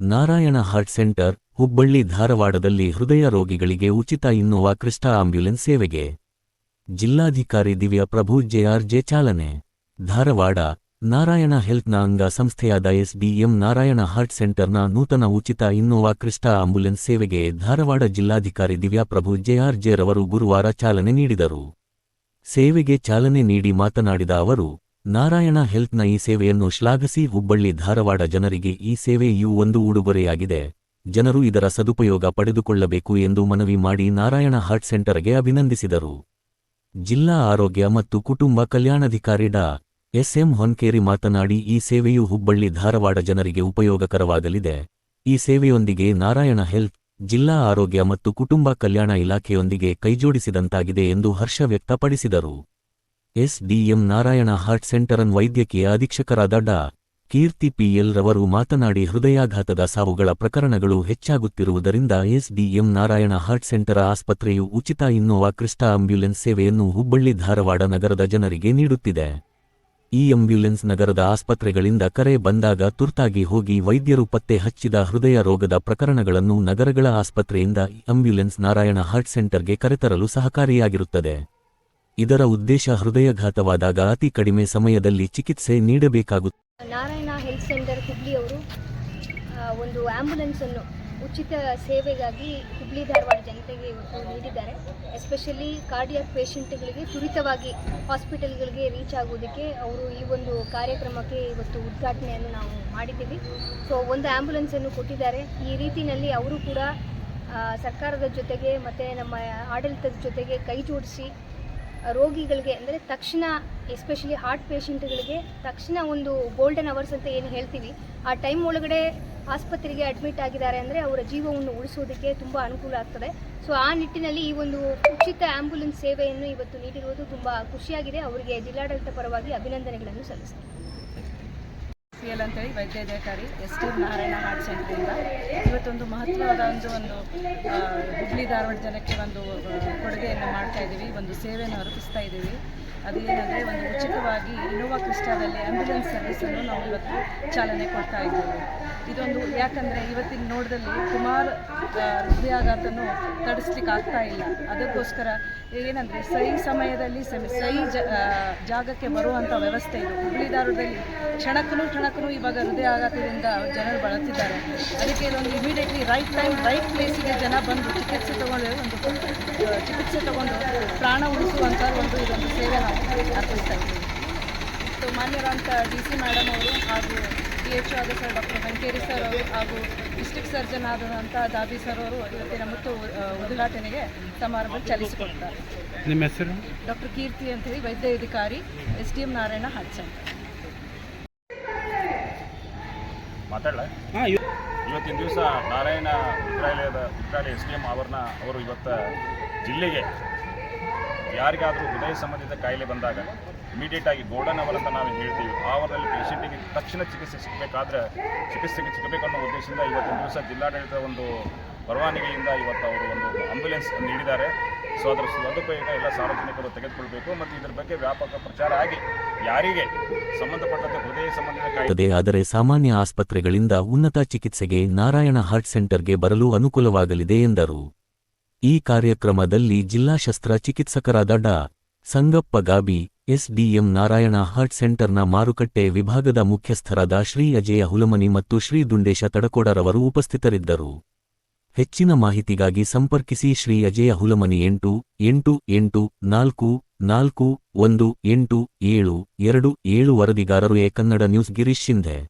Narayana heart centre, Hubballi ಧಾರವಾಡದಲ್ಲಿ ಹೃದಯ ರೋಗಿಗಳಿಗೆ ಉಚಿತ ಇನ್ನೋವಾ ಕ್ರಿಸ್ಟಾ ಆಂಬ್ಯುಲೆನ್ಸ್ ಸೇವೆಗೆ. ಜಿಲ್ಲಾಧಿಕಾರಿ ದಿವ್ಯ ಪ್ರಭು ಜೆಆರ್ಜೆ ಚಾಲನೆ. ಧಾರವಾಡ, ನಾರಾಯಣ ಹೆಲ್ತ್ನ ಅಂಗ ಸಂಸ್ಥೆಯಾದ ಎಸ್ಡಿಎಂ ನಾರಾಯಣ ಹಾರ್ಟ್ ಸೆಂಟರ್ನ ನೂತನ ಉಚಿತ ಇನ್ನೋವಾ ಕ್ರಿಸ್ಟಾ ಆಂಬ್ಯುಲೆನ್ಸ್ ಸೇವೆಗೆ ಧಾರವಾಡ ಜಿಲ್ಲಾಧಿಕಾರಿ ದಿವ್ಯಾ ಪ್ರಭು ಜೆಆರ್ಜೆ ರವರು ಗುರುವಾರ ಚಾಲನೆ ನೀಡಿದರು. ಸೇವೆಗೆ ಚಾಲನೆ ನೀಡಿ ಮಾತನಾಡಿದ ಅವರು ನಾರಾಯಣ ಹೆಲ್ತ್ನ ಈ ಸೇವೆಯನ್ನು ಶ್ಲಾಘಿಸಿ ಹುಬ್ಬಳ್ಳಿ ಧಾರವಾಡ ಜನರಿಗೆ ಈ ಸೇವೆಯು ಒಂದು ಉಡುಗೊರೆಯಾಗಿದೆ. ಜನರು ಇದರ ಸದುಪಯೋಗ ಪಡೆದುಕೊಳ್ಳಬೇಕು ಎಂದು ಮನವಿ ಮಾಡಿ ನಾರಾಯಣ ಹಾರ್ಟ್ ಸೆಂಟರ್ಗೆ ಅಭಿನಂದಿಸಿದರು. ಜಿಲ್ಲಾ ಆರೋಗ್ಯ ಮತ್ತು ಕುಟುಂಬ ಕಲ್ಯಾಣಾಧಿಕಾರಿ ಡಾ. ಎಸ್ಎಂ ಹೊನ್ಕೇರಿ ಮಾತನಾಡಿ, ಈ ಸೇವೆಯು ಹುಬ್ಬಳ್ಳಿ ಧಾರವಾಡ ಜನರಿಗೆ ಉಪಯೋಗಕರವಾಗಲಿದೆ. ಈ ಸೇವೆಯೊಂದಿಗೆ ನಾರಾಯಣ ಹೆಲ್ತ್, ಜಿಲ್ಲಾ ಆರೋಗ್ಯ ಮತ್ತು ಕುಟುಂಬ ಕಲ್ಯಾಣ ಇಲಾಖೆಯೊಂದಿಗೆ ಕೈಜೋಡಿಸಿದಂತಾಗಿದೆ ಎಂದು ಹರ್ಷ ವ್ಯಕ್ತಪಡಿಸಿದರು. ಎಸ್ಡಿಎಂ ನಾರಾಯಣ ಹಾರ್ಟ್ ಸೆಂಟರನ್ ವೈದ್ಯಕೀಯ ಅಧೀಕ್ಷಕರಾದ ಡಾ. ಕೀರ್ತಿ ಪಿಎಲ್ ರವರು ಮಾತನಾಡಿ ಹೃದಯಾಘಾತದ ಸಾವುಗಳ ಪ್ರಕರಣಗಳು ಹೆಚ್ಚಾಗುತ್ತಿರುವುದರಿಂದ ಎಸ್ಡಿಎಂ ನಾರಾಯಣ ಹಾರ್ಟ್ ಸೆಂಟರ್ ಆಸ್ಪತ್ರೆಯು ಉಚಿತ ಇನ್ನೋವಾ ಕ್ರಿಸ್ಟಾ ಆಂಬ್ಯುಲೆನ್ಸ್ ಸೇವೆಯನ್ನು ಹುಬ್ಬಳ್ಳಿ ಧಾರವಾಡ ನಗರದ ಜನರಿಗೆ ನೀಡುತ್ತಿದೆ. ಈ ಆಂಬ್ಯುಲೆನ್ಸ್ ನಗರದ ಆಸ್ಪತ್ರೆಗಳಿಂದ ಕರೆ ಬಂದಾಗ ತುರ್ತಾಗಿ ಹೋಗಿ ವೈದ್ಯರು ಪತ್ತೆ ಹಚ್ಚಿದ ಹೃದಯ ರೋಗದ ಪ್ರಕರಣಗಳನ್ನು ನಗರಗಳ ಆಸ್ಪತ್ರೆಯಿಂದ ಈ ಆಂಬ್ಯುಲೆನ್ಸ್ ನಾರಾಯಣ ಹಾರ್ಟ್ ಸೆಂಟರ್ಗೆ ಕರೆತರಲು ಸಹಕಾರಿಯಾಗಿರುತ್ತದೆ. ಇದರ ಉದ್ದೇಶ ಹೃದಯಘಾತವಾದಾಗ ಅತಿ ಕಡಿಮೆ ಸಮಯದಲ್ಲಿ ಚಿಕಿತ್ಸೆ ನೀಡಬೇಕಾಗುತ್ತದೆ ನಾರಾಯಣ ಹೆಲ್ತ್ ಸೆಂಟರ್ ಹುಬ್ಳಿ ಅವರು ಒಂದು ಒಂದು ಆ್ಯಂಬುಲೆನ್ಸನ್ನು ಉಚಿತ ಸೇವೆಗಾಗಿ ಹುಬ್ಳಿ ಧಾರವಾಡ ಜನತೆಗೆ ಇವತ್ತು ನೀಡಿದ್ದಾರೆ. ಎಸ್ಪೆಷಲಿ ಕಾರ್ಡಿಯಾಕ್ ಪೇಷಂಟ್ಗಳಿಗೆ ತ್ವರಿತವಾಗಿ ಹಾಸ್ಪಿಟಲ್ಗಳಿಗೆ ರೀಚ್ ಆಗೋದಕ್ಕೆ ಅವರು ಈ ಒಂದು ಕಾರ್ಯಕ್ರಮಕ್ಕೆ ಇವತ್ತು ಉದ್ಘಾಟನೆಯನ್ನು ನಾವು ಮಾಡಿದ್ದೀವಿ. ಸೊ, ಒಂದು ಆ್ಯಂಬುಲೆನ್ಸನ್ನು ಕೊಟ್ಟಿದ್ದಾರೆ. ಈ ರೀತಿಯಲ್ಲಿ ಅವರು ಕೂಡ ಸರ್ಕಾರದ ಜೊತೆಗೆ ಮತ್ತು ನಮ್ಮ ಆಡಳಿತದ ಜೊತೆಗೆ ಕೈ ಜೋಡಿಸಿ ರೋಗಿಗಳಿಗೆ ಅಂದರೆ ತಕ್ಷಣ ಎಸ್ಪೆಷಲಿ ಹಾರ್ಟ್ ಪೇಷಂಟ್ಗಳಿಗೆ ತಕ್ಷಣ ಒಂದು ಗೋಲ್ಡನ್ ಅವರ್ಸ್ ಅಂತ ಏನು ಹೇಳ್ತೀವಿ. ಆ ಟೈಮ್ ಒಳಗಡೆ ಆಸ್ಪತ್ರೆಗೆ ಅಡ್ಮಿಟ್ ಆಗಿದ್ದಾರೆ ಅಂದರೆ ಅವರ ಜೀವವನ್ನು ಉಳಿಸೋದಕ್ಕೆ ತುಂಬ ಅನುಕೂಲ ಆಗ್ತದೆ. ಸೊ ಆ ನಿಟ್ಟಿನಲ್ಲಿ ಈ ಒಂದು ಉಚಿತ ಆ್ಯಂಬುಲೆನ್ಸ್ ಸೇವೆಯನ್ನು ಇವತ್ತು ನೀಡಿರುವುದು ತುಂಬ ಖುಷಿಯಾಗಿದೆ. ಅವರಿಗೆ ಜಿಲ್ಲಾಡಳಿತ ಪರವಾಗಿ ಅಭಿನಂದನೆಗಳನ್ನು ಸಲ್ಲಿಸ್ತೀನಿ. ಸಿ ಎಲ್ ಅಂತೇಳಿ ವೈದ್ಯಾಧಿಕಾರಿ ಎಸ್ ಟಿ ನಾರಾಯಣ ಹಾರ್ಟ್ ಸೆಂಟ್ರಿಂದ ಇವತ್ತೊಂದು ಮಹತ್ವವಾದ ಒಂದು ಒಂದು ಹುಬ್ಳಿ ಧಾರವಾಡ ಜನಕ್ಕೆ ಒಂದು ಕೊಡುಗೆಯನ್ನು ಮಾಡ್ತಾ ಇದ್ದೀವಿ. ಒಂದು ಸೇವೆಯನ್ನು ಹೊರಪಿಸ್ತಾ ಇದ್ದೀವಿ. ಅದೇನೆಂದರೆ ಒಂದು ಉಚಿತವಾಗಿ ಇನೋವಾ ಕ್ರಿಸ್ಟಾದಲ್ಲಿ ಆ್ಯಂಬುಲೆನ್ಸ್ ಸರ್ವಿಸನ್ನು ನಾವು ಇವತ್ತು ಚಾಲನೆ ಕೊಡ್ತಾ ಇದ್ದೇವೆ. ಇದೊಂದು ಯಾಕಂದರೆ ಇವತ್ತಿನ ನೋಡದಲ್ಲಿ ಕುಮಾರ್ ಹೃದಯಾಘಾತನು ತಡಿಸ್ಲಿಕ್ಕೆ ಆಗ್ತಾ ಇಲ್ಲ. ಅದಕ್ಕೋಸ್ಕರ ಏನಂದರೆ ಸಹಿ ಸಮಯದಲ್ಲಿ ಜ ಜಾಗಕ್ಕೆ ಬರುವಂಥ ವ್ಯವಸ್ಥೆ ಇದು. ಹುಳಿದಾರದಲ್ಲಿ ಧಾರವಾಡದಲ್ಲಿ ಕ್ಷಣಕ್ಕೂ ಕ್ಷಣಕ್ಕೂ ಇವಾಗ ಹೃದಯಾಘಾತದಿಂದ ಜನರು ಬಳಲ್ತಿದ್ದಾರೆ. ಅದಕ್ಕೆ ಇದೊಂದು ಇಮಿಡಿಯೇಟ್ಲಿ ರೈಟ್ ಟೈಮ್ ರೈಟ್ ಪ್ಲೇಸಿಗೆ ಜನ ಬಂದು ಚಿಕಿತ್ಸೆ ತಗೊಂಡು, ಒಂದು ಚಿಕಿತ್ಸೆ ತಗೊಂಡು ಪ್ರಾಣ ಉಳಿಸುವಂಥ ಒಂದು ಇದೊಂದು ಸೇವೆ ನಾವು ಅರ್ಪಿಸ್ತಾ ಇದ್ದೀವಿ. ಸೊ ಮಾನ್ಯರಾದಂಥ ಡಿ ಸಿ ಮೇಡಮ್ ಅವರು ಹಾಗೂ ಡಿ ಎಚ್ ಆದ ಸರ್ ಡಾಕ್ಟರ್ ವೆಂಕೇರಿ ಸರ್ ಅವರು ಹಾಗೂ ಡಿಸ್ಟ್ರಿಕ್ಟ್ ಸರ್ಜನ್ ಆದಂತಹ ದಾಬಿ ಸರ್ ಅವರು ಇವತ್ತಿನ ಮತ್ತು ಉದ್ಘಾಟನೆಗೆ ಸಮಾರಂಭ ಚಲಿಸಿಕೊಡ್ತಾರೆ ನಿಮ್ಮ ಹೆಸರು? ಡಾಕ್ಟರ್ ಕೀರ್ತಿ ಅಂತೇಳಿ ವೈದ್ಯಾಧಿಕಾರಿ ಎಸ್ ಡಿ ಎಂ ನಾರಾಯಣ ಮಾತಾಡಲ? ಇವತ್ತಿನ ದಿವಸ ನಾರಾಯಣ ವಿದ್ಯಾಲಯದ ವಿದ್ಯಾಲಯ ಎಸ್ ಡಿ ಎಂ ಅವರನ್ನ ಅವರು ಇವತ್ತು ಜಿಲ್ಲೆಗೆ ಯಾರಿಗಾದರೂ ಹೃದಯ ಸಂಬಂಧಿತ ಕಾಯಿಲೆ ಬಂದಾಗ ಇಮಿಡಿಯೇಟ್ ಆಗಿ ಗೋಲ್ಡನ್ ಅವರ್ ಅಂತ ನಾವು ಹೇಳ್ತೀವಿ. ಆ ಅವರಲ್ಲಿ ಪೇಷಂಟಿಗೆ ತಕ್ಷಣ ಚಿಕಿತ್ಸೆ ಸಿಗಬೇಕಾದ್ರೆ ಚಿಕಿತ್ಸೆಗೆ ಸಿಗಬೇಕು ಅನ್ನೋ ಉದ್ದೇಶದಿಂದ ಇವತ್ತಿನ ದಿವಸ ಜಿಲ್ಲಾಡಳಿತದ ಒಂದು ಪರವಾನಗಿಯಿಂದ ಇವತ್ತು ಅವರು ಒಂದು ಆಂಬ್ಯುಲೆನ್ಸ್ ನೀಡಿದ್ದಾರೆ. ಸೊ ಅದರ ಸದುಪಯೋಗ ಎಲ್ಲ ಸಾರ್ವಜನಿಕರು ತೆಗೆದುಕೊಳ್ಬೇಕು. ಮತ್ತು ಇದರ ಬಗ್ಗೆ ವ್ಯಾಪಕ ಪ್ರಚಾರ ಆಗಿ ಯಾರಿಗೆ ಸಂಬಂಧಪಟ್ಟಂತೆ ಹೃದಯ ಸಂಬಂಧಿತ ಆದರೆ ಸಾಮಾನ್ಯ ಆಸ್ಪತ್ರೆಗಳಿಂದ ಉನ್ನತ ಚಿಕಿತ್ಸೆಗೆ ನಾರಾಯಣ ಹಾರ್ಟ್ ಸೆಂಟರ್ಗೆ ಬರಲು ಅನುಕೂಲವಾಗಲಿದೆ ಎಂದರು. ಈ ಕಾರ್ಯಕ್ರಮದಲ್ಲಿ ಜಿಲ್ಲಾ ಶಸ್ತ್ರ ಚಿಕಿತ್ಸಕರಾದ ಡಾ. ಸಂಗಪ್ಪ ಗಾಬಿ, ಎಸ್ಡಿಎಂ ನಾರಾಯಣ ಹಾರ್ಟ್ ಸೆಂಟರ್ನ ಮಾರುಕಟ್ಟೆ ವಿಭಾಗದ ಮುಖ್ಯಸ್ಥರಾದ ಶ್ರೀ ಅಜಯ ಹುಲಮನಿ ಮತ್ತು ಶ್ರೀ ದುಂಡೇಶ ತಡಕೋಡರವರು ಉಪಸ್ಥಿತರಿದ್ದರು. ಹೆಚ್ಚಿನ ಮಾಹಿತಿಗಾಗಿ ಸಂಪರ್ಕಿಸಿ ಶ್ರೀ ಅಜಯ ಹುಲಮನಿ ಎಂಟು ಎಂಟು ಎಂಟು, ನಾಲ್ಕು ನಾಲ್ಕು, ಒಂದು, ಎಂಟು, ಏಳು, ಎರಡು, ಏಳು ವರದಿಗಾರರು ಎ ಕನ್ನಡ ನ್ಯೂಸ್ ಗಿರೀಶ್ ಶಿಂಧೆ.